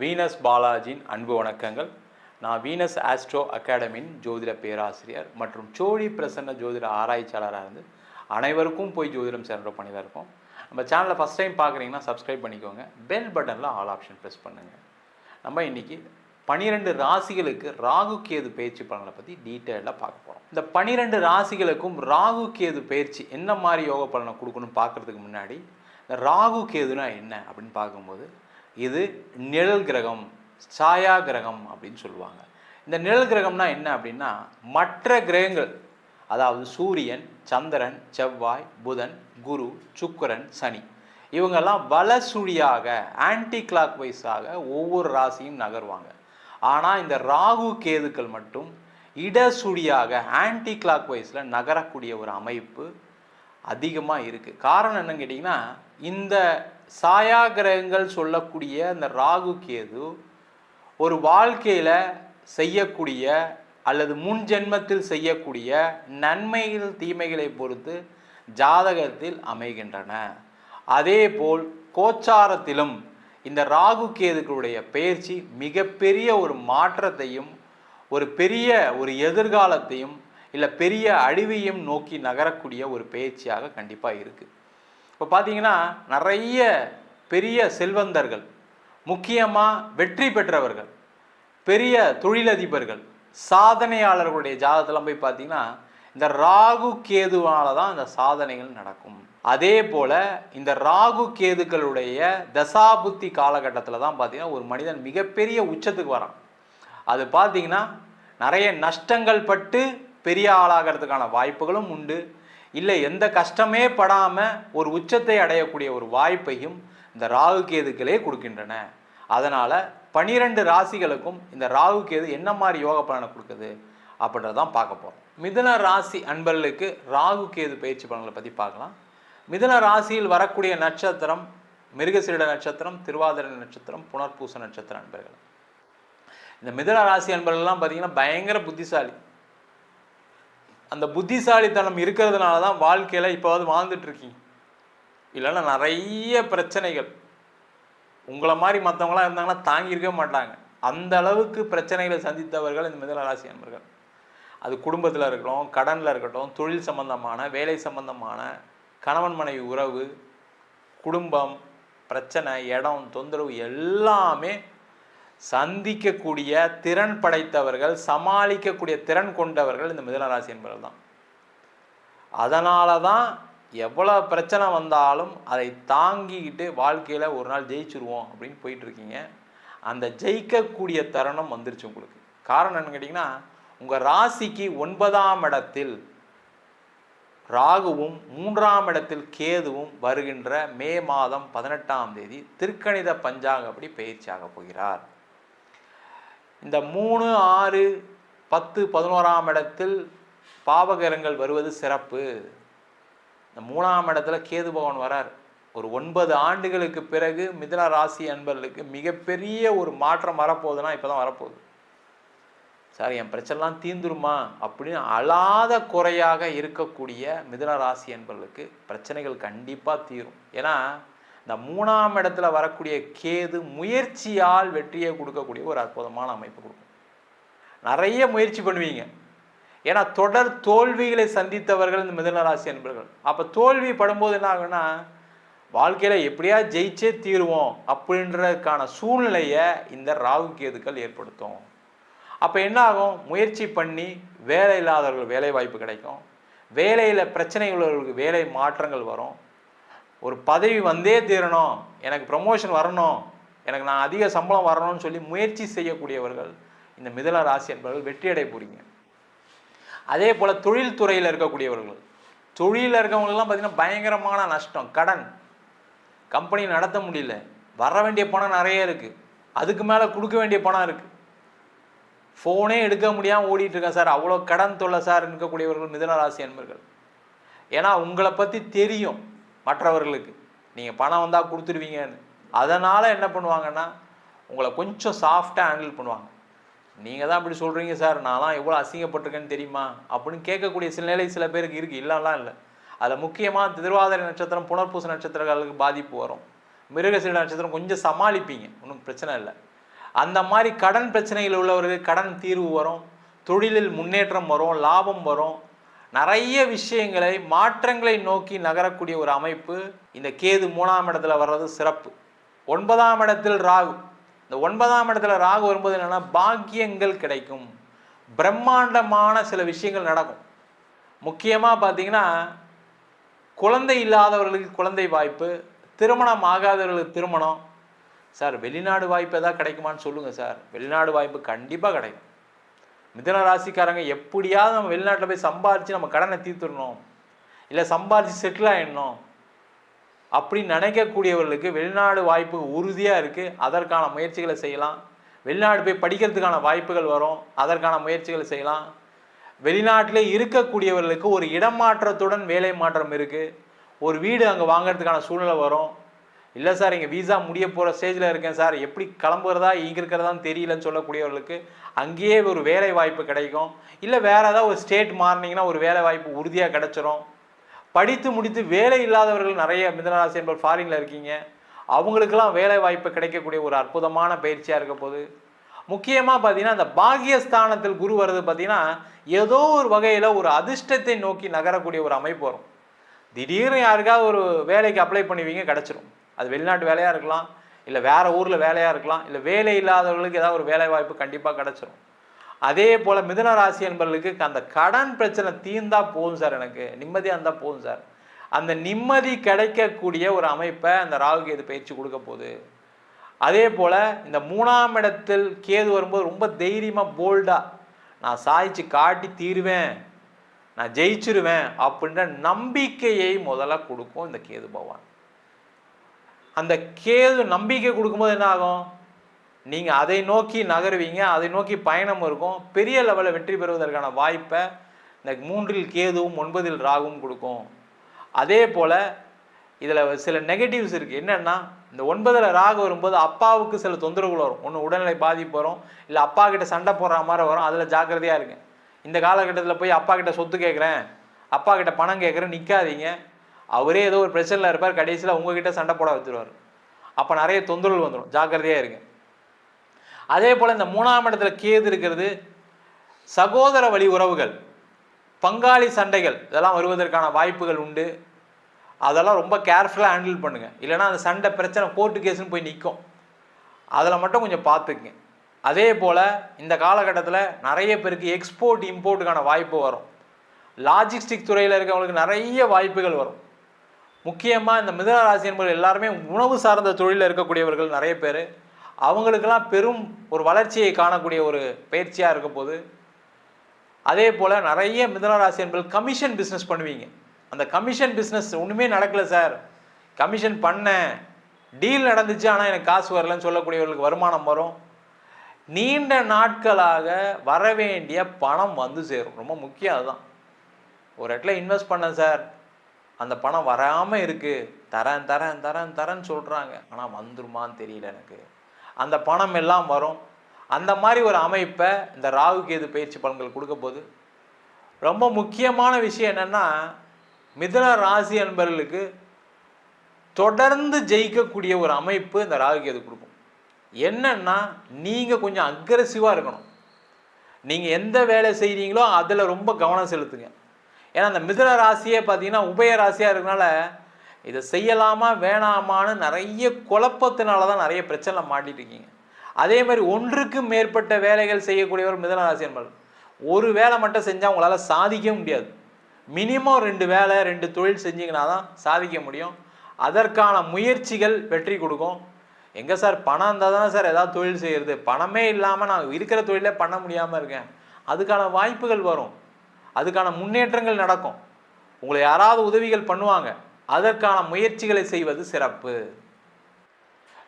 Venus பாலாஜியின் அன்பு வணக்கங்கள். நான் வீனஸ் ஆஸ்ட்ரோ அகாடமியின் ஜோதிட பேராசிரியர் மற்றும் சோழி பிரசன்ன ஜோதிட ஆராய்ச்சியாளராக இருந்து அனைவருக்கும் போய் ஜோதிடம் சென்ற பண்ணி தான் இருக்கோம். நம்ம சேனலை ஃபஸ்ட் டைம் பார்க்குறீங்கன்னா சப்ஸ்கிரைப் பண்ணிக்கோங்க. பெல் பட்டனில் ஆல் ஆப்ஷன் ப்ரெஸ் பண்ணுங்கள் நம்ம இன்னைக்கு பனிரெண்டு ராசிகளுக்கு ராகு கேது பயிற்சி பலனை பற்றி டீட்டெயிலாக பார்க்க போகிறோம் இந்த பனிரெண்டு ராசிகளுக்கும் ராகு கேது பயிற்சி என்ன மாதிரி யோக பலனை கொடுக்கணும்னு பார்க்குறதுக்கு முன்னாடி இந்த ராகு கேதுனா என்ன அப்படின்னு பார்க்கும்போது இது நிழல் கிரகம் சாயா கிரகம் அப்படின்னு சொல்லுவாங்க. இந்த நிழல் கிரகம்னா என்ன அப்படின்னா மற்ற கிரகங்கள் அதாவது சூரியன் சந்திரன் செவ்வாய் புதன் குரு சுக்கரன் சனி இவங்கெல்லாம் வலசுழியாக ஆன்டி கிளாக் வைஸாக ஒவ்வொரு ராசியும் நகர்வாங்க. ஆனால் இந்த ராகு கேதுக்கள் மட்டும் இடசுழியாக ஆன்டி கிளாக் வைஸில் நகரக்கூடிய ஒரு அமைப்பு அதிகமாக இருக்குது காரணம் என்னன்னு கேட்டிங்கன்னா இந்த சாயா கிரகங்கள் சொல்லக்கூடிய அந்த ராகு கேது ஒரு வாழ்க்கையில் செய்யக்கூடிய அல்லது முன் ஜென்மத்தில் செய்யக்கூடிய நன்மைகள் தீமைகளை பொறுத்து ஜாதகத்தில் அமைகின்றன. அதேபோல் கோச்சாரத்திலும் இந்த ராகு கேதுக்களுடைய பயிற்சி மிகப்பெரிய ஒரு மாற்றத்தையும் ஒரு பெரிய ஒரு எதிர்காலத்தையும் இல்லை பெரிய அழிவையும் நோக்கி நகரக்கூடிய ஒரு பயிற்சியாக கண்டிப்பாக இருக்குது இப்போ பார்த்தீங்கன்னா நிறைய பெரிய செல்வந்தர்கள் முக்கியமாக வெற்றி பெற்றவர்கள் பெரிய தொழிலதிபர்கள் சாதனையாளர்களுடைய ஜாதகத்தெல்லாம் போய் பார்த்தீங்கன்னா இந்த ராகு கேதுவால தான் இந்த சாதனைகள் நடக்கும். அதே போல் இந்த ராகு கேதுக்களுடைய தசாபுத்தி காலகட்டத்தில் தான் பார்த்தீங்கன்னா ஒரு மனிதன் மிகப்பெரிய உச்சத்துக்கு வரான். அது பார்த்தீங்கன்னா நிறைய நஷ்டங்கள் பட்டு பெரிய ஆளாகிறதுக்கான வாய்ப்புகளும் உண்டு. இல்லை எந்த கஷ்டமே படாமல் ஒரு உச்சத்தை அடையக்கூடிய ஒரு வாய்ப்பையும் இந்த ராகு கேதுக்களே கொடுக்கின்றன. அதனால் பனிரெண்டு ராசிகளுக்கும் இந்த ராகு கேது என்ன மாதிரி யோக பலனை கொடுக்குது அப்படின்றதான் பார்க்க போகிறோம் மிதுன ராசி அன்பர்களுக்கு ராகு கேது பயிற்சி பலன்களை பற்றி பார்க்கலாம். மிதுன ராசியில் வரக்கூடிய நட்சத்திரம் மிருகசீரிட நட்சத்திரம் திருவாதிரை நட்சத்திரம் புனர்பூச நட்சத்திரம் அன்பர்கள். இந்த மிதுன ராசி அன்பர்கள்லாம் பார்த்தீங்கன்னா பயங்கர புத்திசாலி. அந்த புத்திசாலித்தனம் இருக்கிறதுனால தான் வாழ்க்கையில் இப்போவாது வாழ்ந்துட்டுருக்கீங்க. இல்லைன்னா நிறைய பிரச்சனைகள். உங்களை மாதிரி மற்றவங்களாம் இருந்தாங்கன்னா தாங்கியிருக்கவே மாட்டாங்க. அந்த அளவுக்கு பிரச்சனைகளை சந்தித்தவர்கள் இந்த மிதுன ராசி அன்பர்கள். அது குடும்பத்தில் இருக்கட்டும் கடனில் இருக்கட்டும் தொழில் சம்பந்தமான வேலை சம்பந்தமான கணவன் மனைவி உறவு குடும்பம் பிரச்சனை இடம் தொந்தரவு எல்லாமே சந்திக்கக்கூடிய திறன் படைத்தவர்கள் சமாளிக்கக்கூடிய திறன் கொண்டவர்கள் இந்த மிதனராசி என்பவர்கள் தான் அதனால தான் எவ்வளோ பிரச்சனை வந்தாலும் அதை தாங்கிக்கிட்டு வாழ்க்கையில் ஒரு நாள் ஜெயிச்சிருவோம் அப்படின்னு போயிட்டுருக்கீங்க. அந்த ஜெயிக்கக்கூடிய தருணம் வந்துருச்சு உங்களுக்கு. காரணம் என்னன்னு கேட்டிங்கன்னா உங்கள் ராசிக்கு ஒன்பதாம் இடத்தில் ராகுவும் மூன்றாம் இடத்தில் கேதுவும் வருகின்ற மே மாதம் பதினெட்டாம் தேதி திருக்கணித பஞ்சாங்கப்படி பயிற்சியாக போகிறார். இந்த மூணு ஆறு பத்து பதினோராம் இடத்தில் பாவகரங்கள் வருவது சிறப்பு. இந்த மூணாம் இடத்துல கேது பகவான் வரார். ஒரு ஒன்பது ஆண்டுகளுக்கு பிறகு மிதுன ராசி அன்பர்களுக்கு மிகப்பெரிய ஒரு மாற்றம் வரப்போகுதுன்னா இப்போ தான் வரப்போகுது. சார் என் பிரச்சனைலாம் தீந்துருமா? அப்படின்னு அழாத குறையாக இருக்கக்கூடிய மிதுன ராசி அன்பர்களுக்கு பிரச்சனைகள் கண்டிப்பாக தீரும். ஏன்னா இந்த மூணாம் இடத்துல வரக்கூடிய கேது முயற்சியால் வெற்றியை கொடுக்கக்கூடிய ஒரு அற்புதமான அமைப்பு கொடுக்கும். நிறைய முயற்சி பண்ணுவீங்க. ஏன்னா தொடர் தோல்விகளை சந்தித்தவர்கள் இந்த மிதனராசி என்பவர்கள் அப்போ தோல்வி படும்போது என்ன ஆகுன்னா வாழ்க்கையில் எப்படியா ஜெயிச்சே தீருவோம் அப்படின்றதுக்கான சூழ்நிலையை இந்த ராகு கேதுக்கள் ஏற்படுத்தும். அப்போ என்ன ஆகும்? முயற்சி பண்ணி வேலை இல்லாதவர்கள் வேலை வாய்ப்பு கிடைக்கும். வேலையில் பிரச்சனை உள்ளவர்களுக்கு வேலை மாற்றங்கள் வரும். ஒரு பதவி வந்தே தீரணும் எனக்கு ப்ரமோஷன் வரணும் எனக்கு நான் அதிக சம்பளம் வரணும்னு சொல்லி முயற்சி செய்யக்கூடியவர்கள் இந்த மிதன ராசி என்பவர்கள் வெற்றியடை போறீங்க. அதே போல் தொழில்துறையில் இருக்கக்கூடியவர்கள். தொழிலில் இருக்கவங்களுக்குலாம் பார்த்தீங்கன்னா பயங்கரமான நஷ்டம் கடன். கம்பெனி நடத்த முடியல. வர வேண்டிய பணம் நிறைய இருக்குது அதுக்கு மேலே கொடுக்க வேண்டிய பணம் இருக்குது ஃபோனே எடுக்க முடியாமல் ஓடிட்டுருக்கேன் சார். அவ்வளோ கடன் தொல்லை சார் இருக்கக்கூடியவர்கள் மிதனராசி அன்பர்கள் ஏன்னா உங்களை பற்றி தெரியும். மற்றவர்களுக்கு. நீங்கள் பணம் வந்தால் கொடுத்துருவீங்கன்னு அதனால் என்ன பண்ணுவாங்கன்னா உங்களை கொஞ்சம் சாஃப்டாக ஹேண்டில் பண்ணுவாங்க. நீங்கள் தான் இப்படி சொல்கிறீங்க சார் நான்லாம் எவ்வளோ அசிங்கப்பட்டிருக்கேன்னு தெரியுமா? அப்படின்னு கேட்கக்கூடிய சில நிலை சில பேருக்கு இருக்குது இல்லைலாம் இல்லை. அதில் முக்கியமாக திருவாதிரை நட்சத்திரம் புனர்பூச நட்சத்திரங்களுக்கு பாதிப்பு வரும். மிருகசீட நட்சத்திரம் கொஞ்சம் சமாளிப்பீங்க. ஒன்றும் பிரச்சனை இல்லை. அந்த மாதிரி கடன் பிரச்சனைகள் உள்ளவர்களுக்கு கடன் தீர்வு வரும். தொழிலில் முன்னேற்றம் வரும். லாபம் வரும். நிறைய விஷயங்களை மாற்றங்களை நோக்கி நகரக்கூடிய ஒரு அமைப்பு இந்த கேது மூணாம் இடத்துல வர்றது சிறப்பு. ஒன்பதாம் இடத்தில் ராகு. இந்த ஒன்பதாம் இடத்துல ராகு வரும்போது என்னென்னா பாக்கியங்கள் கிடைக்கும். பிரம்மாண்டமான சில விஷயங்கள் நடக்கும். முக்கியமாக பார்த்தீங்கன்னா குழந்தை இல்லாதவர்களுக்கு குழந்தை வாய்ப்பு திருமணம் ஆகாதவர்களுக்கு திருமணம். சார் வெளிநாடு வாய்ப்பு எதாவது கிடைக்குமான்னு சொல்லுங்கள் சார். வெளிநாடு வாய்ப்பு கண்டிப்பாக கிடைக்கும். மிதன ராசிக்காரங்க எப்படியாவது நம்ம வெளிநாட்டில் போய் சம்பாரித்து நம்ம கடனை தீர்த்துடணும். இல்லை சம்பாரித்து செட்டில் ஆகிடணும் அப்படின்னு நினைக்கக்கூடியவர்களுக்கு வெளிநாடு வாய்ப்பு உறுதியாக இருக்குது அதற்கான முயற்சிகளை செய்யலாம். வெளிநாடு போய் படிக்கிறதுக்கான வாய்ப்புகள் வரும். அதற்கான முயற்சிகளை செய்யலாம். வெளிநாட்டிலே இருக்கக்கூடியவர்களுக்கு ஒரு இடமாற்றத்துடன் வேலை மாற்றம் இருக்குது ஒரு வீடு அங்கே வாங்குறதுக்கான சூழ்நிலை வரும். இல்லை சார் இங்கே விசா முடிய போகிற ஸ்டேஜில் இருக்கேன் சார். எப்படி கிளம்புறதா இங்கே இருக்கிறதான்னு தெரியலன்னு சொல்லக்கூடியவர்களுக்கு அங்கேயே ஒரு வேலை வாய்ப்பு கிடைக்கும். இல்லை வேறு ஏதாவது ஒரு ஸ்டேட் மாறினீங்கன்னா ஒரு வேலை வாய்ப்பு உறுதியாக கிடச்சிரும். படித்து முடித்து வேலை இல்லாதவர்கள் நிறைய மிதனராசி என்பவர் ஃபாரினில் இருக்கீங்க. அவங்களுக்கெல்லாம் வேலை வாய்ப்பு கிடைக்கக்கூடிய ஒரு அற்புதமான பயிற்சியாக இருக்க போது முக்கியமாக பார்த்தீங்கன்னா அந்த பாகியஸ்தானத்தில் குரு வர்றது பார்த்தீங்கன்னா ஏதோ ஒரு வகையில் ஒரு அதிர்ஷ்டத்தை நோக்கி நகரக்கூடிய ஒரு அமைப்பு வரும். திடீர்னு யாருக்காவது ஒரு வேலைக்கு அப்ளை பண்ணுவீங்க கிடச்சிரும். அது வெளிநாட்டு வேலையாக இருக்கலாம் இல்லை வேறு ஊரில் வேலையாக இருக்கலாம் இல்லை வேலை இல்லாதவர்களுக்கு ஏதாவது ஒரு வேலை வாய்ப்பு கண்டிப்பாக கிடச்சிரும். அதே போல் மிதுன ராசி என்பவர்களுக்கு அந்த கடன் பிரச்சனை தீர்ந்தா போதும் சார் எனக்கு. நிம்மதியாக இருந்தால் போதும் சார். அந்த நிம்மதி கிடைக்கக்கூடிய ஒரு அமைப்பை அந்த ராகு கேது பயிற்சி கொடுக்க போகுது. அதே போல் இந்த மூணாம் இடத்தில் கேது வரும்போது ரொம்ப தைரியமாக போல்டாக நான் சாய்ச்சி காட்டி தீருவேன் நான் ஜெயிச்சிருவேன் அப்படின்ற நம்பிக்கையை முதல்ல கொடுக்கும் இந்த கேது பகவான். அந்த கேது நம்பிக்கை கொடுக்கும்போது என்ன ஆகும்? நீங்கள் அதை நோக்கி நகருவீங்க அதை நோக்கி பயணம் இருக்கும். பெரிய லெவலில் வெற்றி பெறுவதற்கான வாய்ப்பை இந்த மூன்றில் கேதுவும் ஒன்பதில் ராகும் கொடுக்கும். அதே போல் இதில் சில நெகட்டிவ்ஸ் இருக்குது என்னென்னா இந்த ஒன்பதில் ராகு வரும்போது அப்பாவுக்கு சில தொந்தரவுகள் வரும். ஒன்று உடல்நிலை பாதிப்பு வரும் இல்லை அப்பா கிட்ட சண்டை போடுற மாதிரி வரும். அதில் ஜாக்கிரதையாக இருங்க. இந்த காலகட்டத்தில் போய் அப்பா கிட்ட சொத்து கேட்குறேன் அப்பா கிட்ட பணம் கேட்குறேன் நிற்காதீங்க அவரே ஏதோ ஒரு பிரச்சனையில் இருப்பார் கடைசியில் உங்ககிட்ட சண்டை போட வச்சுருவார் அப்போ நிறைய தொந்தரவு வந்துடும் ஜாக்கிரதையாக இருங்க. அதே போல் இந்த மூணாம் இடத்துல கேது இருக்கிறது சகோதர வழி உறவுகள் பங்காளி சண்டைகள் இதெல்லாம் வருவதற்கான வாய்ப்புகள் உண்டு. அதெல்லாம் ரொம்ப கேர்ஃபுல்லாக ஹேண்டில் பண்ணுங்கள் இல்லைனா அந்த சண்டை பிரச்சனை கோர்ட்டு கேஸ்னு போய் நிற்கும் அதில் மட்டும் கொஞ்சம் பார்த்துக்குங்க. அதே போல் இந்த காலகட்டத்தில் நிறைய பேருக்கு எக்ஸ்போர்ட் இம்போர்ட்டுக்கான வாய்ப்பு வரும். லாஜிஸ்டிக் துறையில் இருக்கவங்களுக்கு நிறைய வாய்ப்புகள் வரும். முக்கியமாக இந்த மிதன ராசி என்பவர்கள் எல்லாருமே உணவு சார்ந்த தொழிலில் இருக்கக்கூடியவர்கள் நிறைய பேர். அவங்களுக்கெல்லாம் பெரும் ஒரு வளர்ச்சியை காணக்கூடிய ஒரு பயிற்சியாக இருக்க போது அதே போல் நிறைய மிதனராசி என்பது கமிஷன் பிஸ்னஸ் பண்ணுவீங்க. அந்த கமிஷன் பிஸ்னஸ் ஒன்றுமே நடக்கலை சார். கமிஷன் பண்ணேன் டீல் நடந்துச்சு ஆனால் எனக்கு காசு வரலன்னு சொல்லக்கூடியவர்களுக்கு வருமானம் வரும். நீண்ட நாட்களாக வர வேண்டிய பணம் வந்து சேரும். ரொம்ப முக்கியம் அதுதான். ஒரு இடத்துல இன்வெஸ்ட் பண்ணேன் சார். அந்த பணம் வராமல் இருக்குது தரேன் தரேன் தரேன் தரேன்னு சொல்கிறாங்க ஆனால் வந்துருமான்னு தெரியல எனக்கு. அந்த பணம் எல்லாம் வரும். அந்த மாதிரி ஒரு அமைப்பை இந்த ராகு கேது பயிற்சி பலன்கள் கொடுக்க போது ரொம்ப முக்கியமான விஷயம் என்னென்னா மிதுன ராசி என்பவர்களுக்கு தொடர்ந்து ஜெயிக்கக்கூடிய ஒரு அமைப்பு இந்த ராகு கேது கொடுக்கும். என்னன்னா நீங்கள் கொஞ்சம் அக்ரஸிவாக இருக்கணும். நீங்கள் எந்த வேலை செய்கிறீங்களோ அதில் ரொம்ப கவனம் செலுத்துங்க. ஏன்னா அந்த மிதுன ராசியே பார்த்தீங்கன்னா உபய ராசியாக இருக்கனால இதை செய்யலாமா வேணாமான்னு நிறைய குழப்பத்தினால தான் நிறைய பிரச்சனை மாட்டிட்டு இருக்கீங்க. அதே மாதிரி ஒன்றுக்கு மேற்பட்ட வேலைகள் செய்யக்கூடியவர் மிதன ராசி என்பது ஒரு வேலை மட்டும் செஞ்சால் உங்களால் சாதிக்க முடியாது. மினிமம் ரெண்டு வேலை ரெண்டு தொழில் செஞ்சிங்கன்னா தான் சாதிக்க முடியும். அதற்கான முயற்சிகள் வெற்றி கொடுக்கும். எங்கே சார் பணம் இருந்தால் தானே சார் ஏதாவது தொழில் செய்கிறது பணமே இல்லாமல் நான் இருக்கிற தொழிலே பண்ண முடியாமல் இருக்கேன். அதுக்கான வாய்ப்புகள் வரும். அதுக்கான முன்னேற்றங்கள் நடக்கும். உங்களை யாராவது உதவிகள் பண்ணுவாங்க. அதற்கான முயற்சிகளை செய்வது சிறப்பு.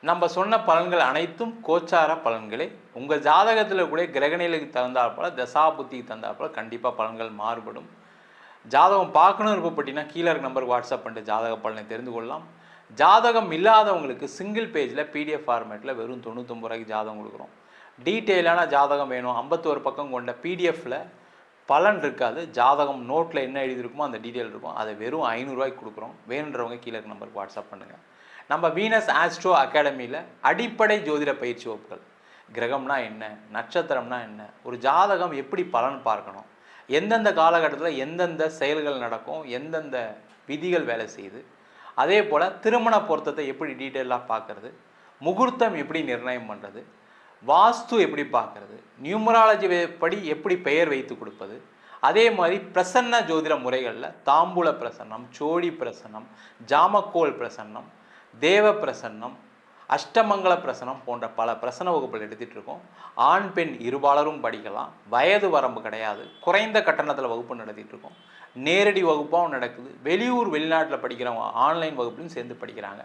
நம்ம சொன்ன பலன்கள் அனைத்தும் கோச்சார பலன்களே. உங்கள் ஜாதகத்தில் கூட கிரகணிகளுக்கு தகுந்தாற்போல் தசா புத்திக்கு தகுந்தாற்போல கண்டிப்பாக பலன்கள் மாறுபடும். ஜாதகம் பார்க்கணும் விருப்பப்பட்டீங்கன்னா கீழே இருக்க நம்பருக்கு வாட்ஸ்அப் பண்ணிட்டு ஜாதக பலனை தெரிந்து கொள்ளலாம். ஜாதகம் இல்லாதவங்களுக்கு சிங்கிள் பேஜில் பிடிஎஃப் ஃபார்மேட்டில் வெறும் தொண்ணூத்தொம்பது ரூபாய்க்கு ஜாதகம் கொடுக்குறோம். டீட்டெயிலான ஜாதகம் வேணும். ஐம்பத்தோரு பக்கம் கொண்ட பிடிஎஃப்பில் பலன் இருக்காது. ஜாதகம் நோட்டில் என்ன எழுதியிருக்குமோ அந்த டீட்டெயில் இருக்கும். அதை வெறும் ஐநூறுரூவாய்க்கு கொடுக்குறோம். வேணுன்றவங்க கீழே இருக்க நம்பருக்கு வாட்ஸ்அப் பண்ணுங்கள் நம்ம வீனஸ் ஆஸ்ட்ரோ அகாடமியில் அடிப்படை ஜோதிட பயிற்சி வகுப்புகள். கிரகம்னா என்ன? நட்சத்திரம்னா என்ன? ஒரு ஜாதகம் எப்படி பலன் பார்க்கணும்? எந்தெந்த காலகட்டத்தில் எந்தெந்த செயல்கள் நடக்கும்? எந்தெந்த விதிகள் வேலை செய்யுது? அதே போல் திருமண பொருத்தத்தை எப்படி டீட்டெயிலாக பார்க்குறது? முகூர்த்தம் எப்படி நிர்ணயம் பண்ணுறது வாஸ்து எப்படி பார்க்கறது? நியூமராலஜி படி எப்படி பெயர் வைத்து கொடுப்பது? அதே மாதிரி பிரசன்ன ஜோதிட முறைகளில் தாம்பூல பிரசன்னம் சோழி பிரசன்னம் ஜாமக்கோல் பிரசன்னம் தேவ பிரசன்னம் அஷ்டமங்கல பிரசனம் போன்ற பல பிரசன வகுப்புகள் எடுத்துகிட்டு இருக்கோம். ஆண் பெண் இருபாலரும் படிக்கலாம். வயது வரம்பு கிடையாது. குறைந்த கட்டணத்தில் வகுப்பு நடத்திட்டு இருக்கோம். நேரடி வகுப்பாகவும் நடக்குது. வெளியூர் வெளிநாட்டில் படிக்கிறவங்க ஆன்லைன் வகுப்புலையும் சேர்ந்து படிக்கிறாங்க.